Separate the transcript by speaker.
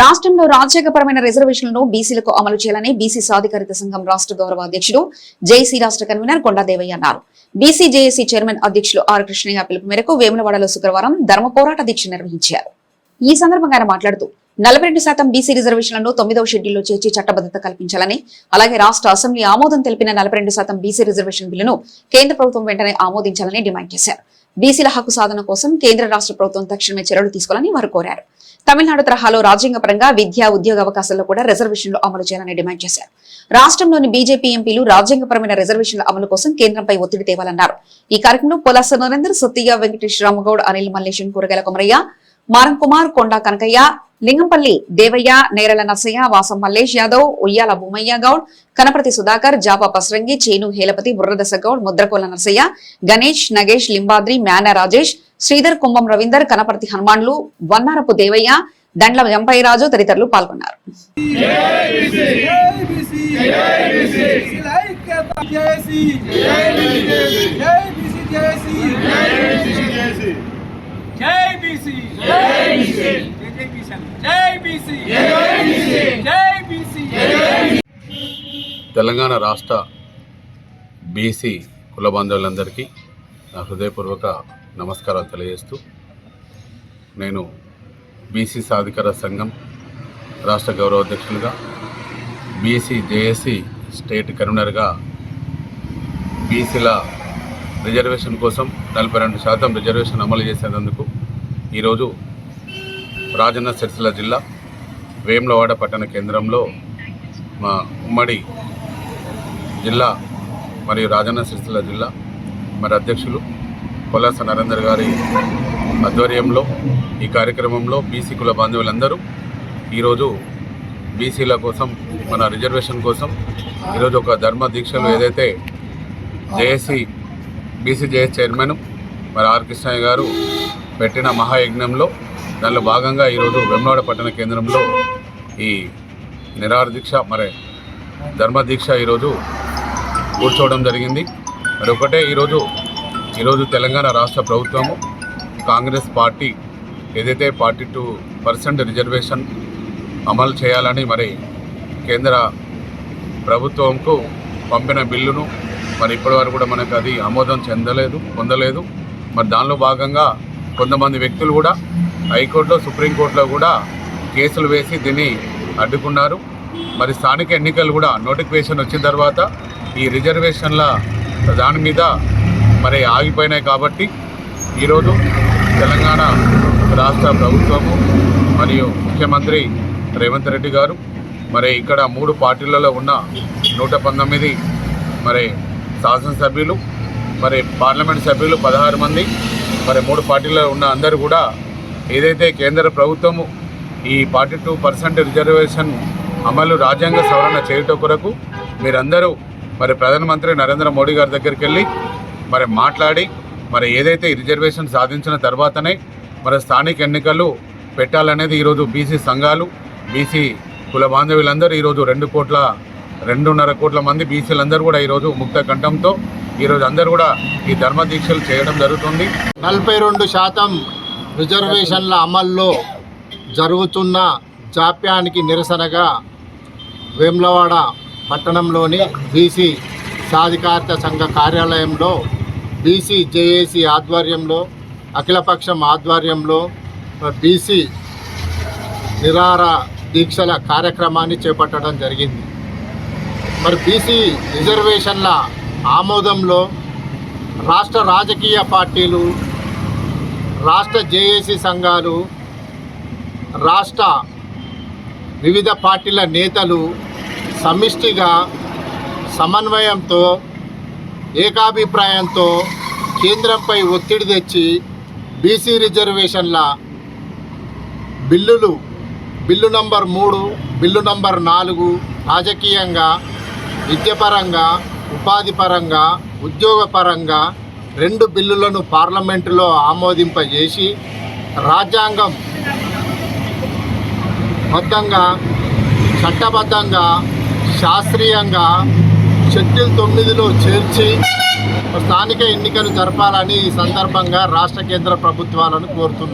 Speaker 1: రాష్ట్రంలో రాజ్యాంగపరమైన రిజర్వేషన్లను బీసీలకు అమలు చేయాలని బీసీ సాధికారిత సంఘం రాష్ట్ర గౌరవ అధ్యక్షుడు జేసీ రాష్ట్ర కన్వీనర్ కొండాదేవయ్య అన్నారు. బీసీ జేఏసీ చైర్మన్ అధ్యక్షులు ఆర్ కృష్ణయ్య పిలుపు మేరకు వేములవాడలో శుక్రవారం ధర్మ పోరాట దీక్ష నిర్వహించారు. ఈ సందర్భంగా ఆయన మాట్లాడుతూ నలభై రెండు శాతం బీసీ రిజర్వేషన్లను తొమ్మిదవ షెడ్యూల్లో చేర్చి చట్టబద్దత కల్పించాలని అలాగే రాష్ట్ర అసెంబ్లీ ఆమోదం తెలిపిన నలభై శాతం బీసీ రిజర్వేషన్ బిల్లును కేంద్ర ప్రభుత్వం వెంటనే ఆమోదించాలని డిమాండ్ చేశారు. బీసీల హక్కు సాధన కోసం కేంద్ర రాష్ట్ర ప్రభుత్వం తక్షణమే చర్యలు తీసుకోవాలని వారు కోరారు. తమిళనాడు తరహాలో రాజ్యాంగపరంగా విద్యా ఉద్యోగ అవకాశాల్లో కూడా రిజర్వేషన్లు అమలు చేయాలని డిమాండ్ చేశారు. రాష్ట్రంలోని బీజేపీ ఎంపీలు రాజ్యాంగపరమైన రిజర్వేషన్ల అమలు కోసం కేంద్రంపై ఒత్తిడి తేవాలన్నారు. ఈ కార్యక్రమంలో పొలాస నరేందర్ సత్తియ వెంకటేష్ రామగౌడ్ అనిల్ మల్లేశం కూరగాయల కొమరయ్య మారం కుమార్ కొండా కనకయ్య లింగంపల్లి దేవయ్య నేరల నర్సయ్య వాసం మల్లేష్ యాదవ్ ఉయ్యాల భూమయ్య గౌడ్ కనపతి సుధాకర్ జాపా పసరంగి చేను హేలపతి బుర్రదశ గౌడ్ ముద్రకోల నర్సయ్య గణేష్ నగేష్ లింబాద్రి మేన రాజేష్ శ్రీధర్ కుంభం రవీందర్ కనపర్తి హనుమాన్లు వన్నారపు దేవయ్య దండ్ల వెంపయ్యరాజు తదితరులు పాల్గొన్నారు
Speaker 2: జై బీసీ. జై బీసీ. జై బీసీ. జై బీసీ.
Speaker 3: తెలంగాణ రాష్ట్ర బీసీ కుల బాంధవులందరికీ నా హృదయపూర్వక నమస్కారాలు తెలియజేస్తూ నేను బీసీ సాధికార సంఘం రాష్ట్ర గౌరవ అధ్యక్షులుగా బీసీ జేఏసీ స్టేట్ కన్వీనర్గా బీసీల రిజర్వేషన్ కోసం నలభై రెండు శాతం రిజర్వేషన్ అమలు చేసేందుకు ఈరోజు రాజన్న సిరిసిల్ల జిల్లా వేములవాడ పట్టణ కేంద్రంలో మా ఉమ్మడి జిల్లా మరియు రాజన్న సిరిసిల్ల జిల్లా మరి అధ్యక్షులు కొలాస నరేందర్ గారి ఆధ్వర్యంలో ఈ కార్యక్రమంలో బీసీ కుల బాంధవులందరూ ఈరోజు బీసీల కోసం మన రిజర్వేషన్ కోసం ఈరోజు ఒక ధర్మ దీక్షలు ఏదైతే జేఏసీ బీసీ జేఎస్ చైర్మన్ మరి ఆర్ కృష్ణయ్య గారు పెట్టిన మహాయజ్ఞంలో దానిలో భాగంగా ఈరోజు వెమ్లవాడ పట్టణ కేంద్రంలో ఈ నిరాహార దీక్ష మరి ధర్మదీక్ష ఈరోజు కూర్చోవడం జరిగింది. మరి ఒకటే ఈరోజు ఈరోజు తెలంగాణ రాష్ట్ర ప్రభుత్వము కాంగ్రెస్ పార్టీ ఏదైతే ఫార్టీ టూ పర్సెంట్ రిజర్వేషన్ అమలు చేయాలని మరి కేంద్ర ప్రభుత్వంకు పంపిన బిల్లును మరి ఇప్పటివరకు కూడా మనకు అది ఆమోదం చెందలేదు పొందలేదు. మరి దానిలో భాగంగా కొంతమంది వ్యక్తులు కూడా హైకోర్టులో సుప్రీంకోర్టులో కూడా కేసులు వేసి దీన్ని అడ్డుకున్నారు. మరి స్థానిక ఎన్నికలు కూడా నోటిఫికేషన్ వచ్చిన తర్వాత ఈ రిజర్వేషన్ల దాని మీద మరి ఆగిపోయినాయి కాబట్టి ఈరోజు తెలంగాణ రాష్ట్ర ప్రభుత్వము మరియు ముఖ్యమంత్రి రేవంత్ రెడ్డి గారు మరి ఇక్కడ మూడు పార్టీలలో ఉన్న నూట పంతొమ్మిది మరి శాసనసభ్యులు మరి పార్లమెంట్ సభ్యులు పదహారు మంది మరి మూడు పార్టీలలో ఉన్న అందరూ కూడా ఏదైతే కేంద్ర ప్రభుత్వము ఈ ఫార్టీ టూ పర్సెంట్ రిజర్వేషన్ అమలు రాజ్యాంగ సవరణ చేయటం కొరకు మీరందరూ మరి ప్రధానమంత్రి నరేంద్ర మోడీ గారి దగ్గరికి వెళ్ళి మరి మాట్లాడి మరి ఏదైతే రిజర్వేషన్ సాధించిన తర్వాతనే మరి స్థానిక ఎన్నికలు పెట్టాలనేది ఈరోజు బీసీ సంఘాలు బీసీ కుల బాంధవులందరూ ఈరోజు రెండు కోట్ల రెండున్నర కోట్ల మంది బీసీలందరూ కూడా ఈరోజు ముక్త కంఠంతో ఈరోజు అందరూ కూడా ఈ ధర్మ దీక్షలు చేయడం జరుగుతుంది.
Speaker 4: నలభై రెండు శాతం రిజర్వేషన్ల అమల్లో జరుగుతున్న జాప్యానికి నిరసనగా వేములవాడ పట్టణంలోని బీసీ సాధికారత సంఘ కార్యాలయంలో బీసీ జేఏసీ ఆధ్వర్యంలో అఖిలపక్షం ఆధ్వర్యంలో బీసీ నిరార దీక్షల కార్యక్రమాన్ని చేపట్టడం జరిగింది. మరి బీసీ రిజర్వేషన్ల ఆమోదంలో రాష్ట్ర రాజకీయ పార్టీలు రాష్ట్ర జేఏసీ సంఘాలు రాష్ట్ర వివిధ పార్టీల నేతలు సమిష్టిగా సమన్వయంతో ఏకాభిప్రాయంతో కేంద్రంపై ఒత్తిడి తెచ్చి బీసీ రిజర్వేషన్ల బిల్లులు బిల్లు నంబర్ మూడు బిల్లు నంబర్ నాలుగు రాజకీయంగా విద్యపరంగా ఉపాధి పరంగా ఉద్యోగపరంగా రెండు బిల్లులను పార్లమెంటులో ఆమోదింపజేసి రాజ్యాంగం బద్ధంగా చట్టబద్ధంగా శాస్త్రీయంగా షెడ్యూల్ తొమ్మిదిలో చేర్చి స్థానిక ఎన్నికలు జరపాలని ఈ సందర్భంగా రాష్ట్ర కేంద్ర ప్రభుత్వాలను కోరుతున్నారు